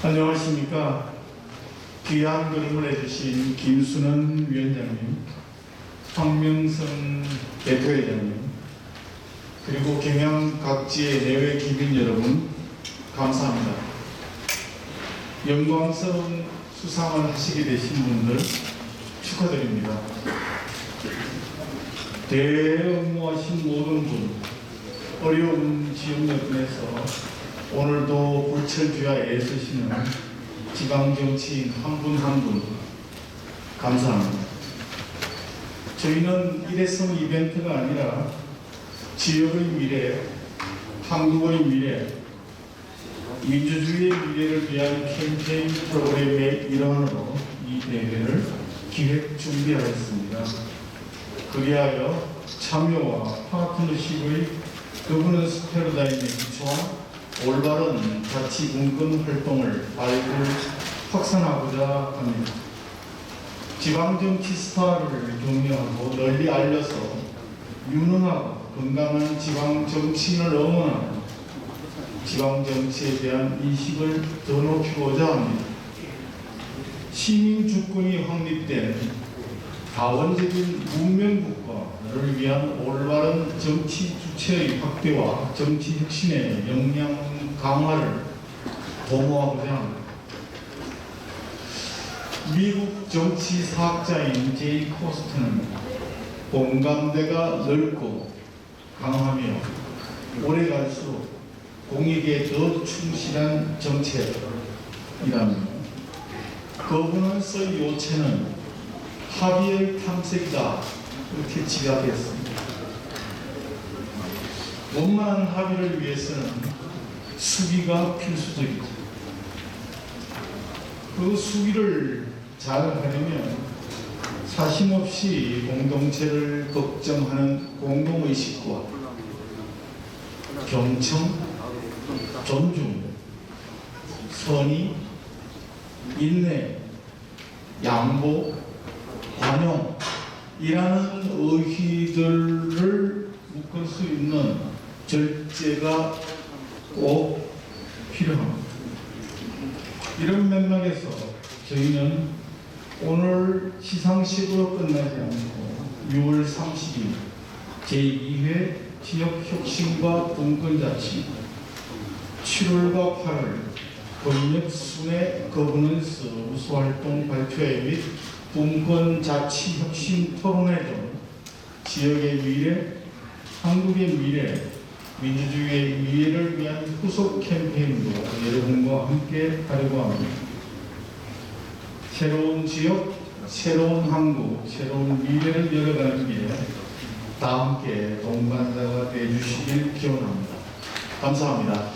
안녕하십니까. 귀한 그림을 해주신 김순원 위원장님, 황명선 대표회장님, 그리고 경양 각지의 내외 기민 여러분, 감사합니다. 영광스러운 수상을 하시게 되신 분들 축하드립니다. 대회에 응모하신 모든 분, 어려운 지역 여건에서 오늘도 불철주야 애쓰시는 지방 정치인 한 분 한 분 감사합니다. 저희는 일회성 이벤트가 아니라 지역의 미래, 한국의 미래, 민주주의의 미래를 위한 캠페인 프로그램의 일환으로 이 대회를 기획 준비하였습니다. 그리하여 참여와 파트너십의 그분은 패러다임에 기초한 올바른 자치 공건 활동을 발굴 확산하고자 합니다. 지방정치 스타를 격려하고 널리 알려서 유능하고 건강한 지방정치인을 응원하고 지방정치에 대한 인식을 더 높이고자 합니다. 시민 주권이 확립된 다원적인 문명국가를 위한 올바른 정치 주체의 확대와 정치 혁신의 역량 강화를 도모하고자 합니다. 미국 정치 사학자인 제이 코스트는 공감대가 넓고 강하며 오래 갈수록 공익에 더 충실한 정책이라며 그분은 써의 요체는 합의의 탐색이다 이렇게 지각했습니다. 원만한 합의를 위해서는 수기가 필수적이죠. 그 수기를 잘 하려면 사심없이 공동체를 걱정하는 공동의식과 경청, 존중, 선의, 인내, 양보, 관용이라는 의희들을 묶을 수 있는 절제가 꼭 필요합니다. 이런 맥락에서 저희는 오늘 시상식으로 끝나지 않고 6월 30일 제2회 지역혁신과 분권자치 7월과 8월 권력 순회 거버넌스 우수활동 발표회 및 분권자치 혁신 토론회 등 지역의 미래, 한국의 미래, 민주주의의 미래를 위한 후속 캠페인도 여러분과 함께 하려고 합니다. 새로운 지역, 새로운 한국, 새로운 미래를 열어가는 길에 다 함께 동반자가 되어주시길 기원합니다. 감사합니다.